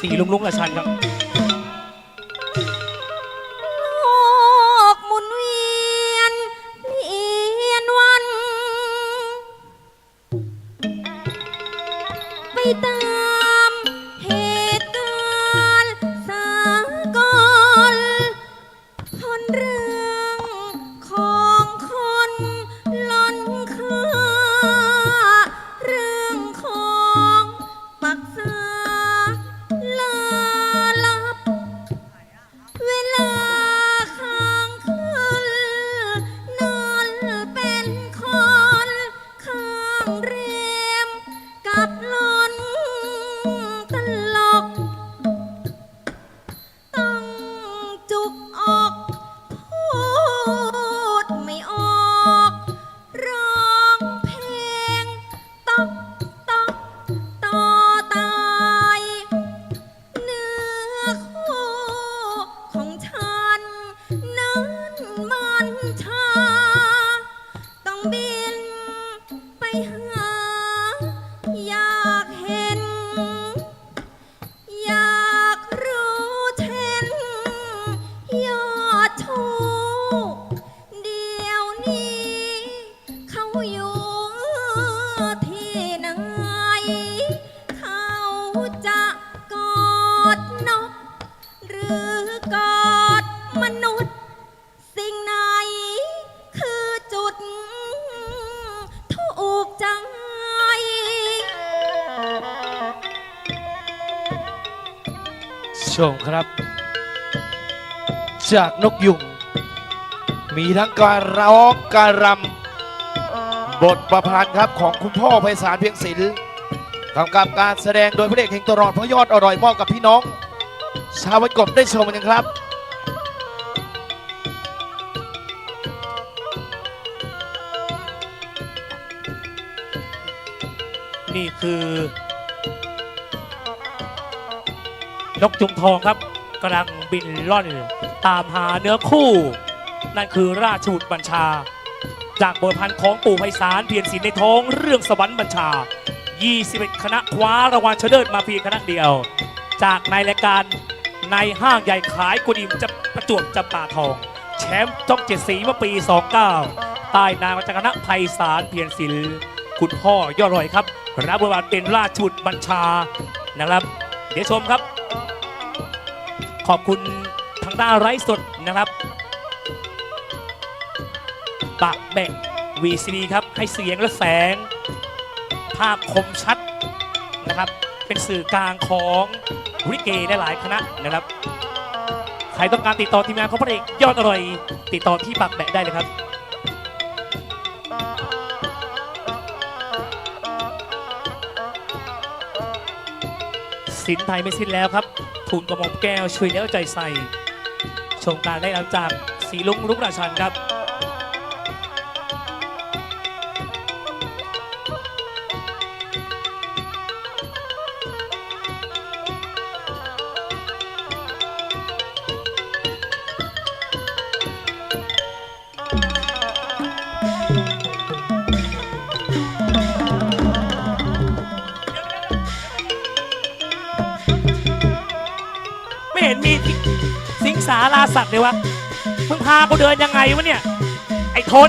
สีลุกลุกละชันครับโลกหมุนเวียนเปลี่ยนวัน ไปตาม มันชา ชมครับ จากนกยุง มีทั้งการร้องการรำบทประพันธ์ครับของคุณพ่อไพศาลเพียงศิลป์กำกับการแสดงโดยพระเอกแห่งตลอดพระยอดอร่อยมอบกับพี่น้อง ชาววัดกบได้ชมกันครับนี่คือ นกจุงทองครับกำลังบินล่อนตามหาเนื้อคู่ นั่นคือราชบุตรบัญชา จากบทพันธ์ของปู่ไพศาลเพียรศิลในท้องเรื่องสวรรค์บัญชา 21 คณะคว้ารางวัลเฉลิมมาเพียงคณะเดียว จากในรายการในห้างใหญ่ขายกุดิมจะประจวบจำปาทอง แชมป์จ้องเจ็ดสีเมื่อปี 29ใต้นามจากคณะไพศาลเพียรศิลคุณพ่อยอดรอยครับรับบทบาทเป็นราชบุตรบัญชานะครับ เดี๋ยวชมครับ ขอบคุณทางด้านไร้สดนะครับปากแบ่ง VCD ครับ ให้เสียงและแสง ภาพคมชัดนะครับ เป็นสื่อกลางของวิเกได้หลายคณะนะครับ ใครต้องการติดต่อทีมงานของพระเอกยอดอร่อย ติดต่อที่ปากแบะได้เลยครับ สินไทยไม่สิ้นแล้วครับทุนกระหม่อมแก้วช่วยแล้วใจใส่ ชมการได้รับจากสีลุงลุกราชันครับ เห็นมีสิงสาราสัตว์เลยวะ มึงพากูเดินยังไงวะเนี่ย ไอ้โทน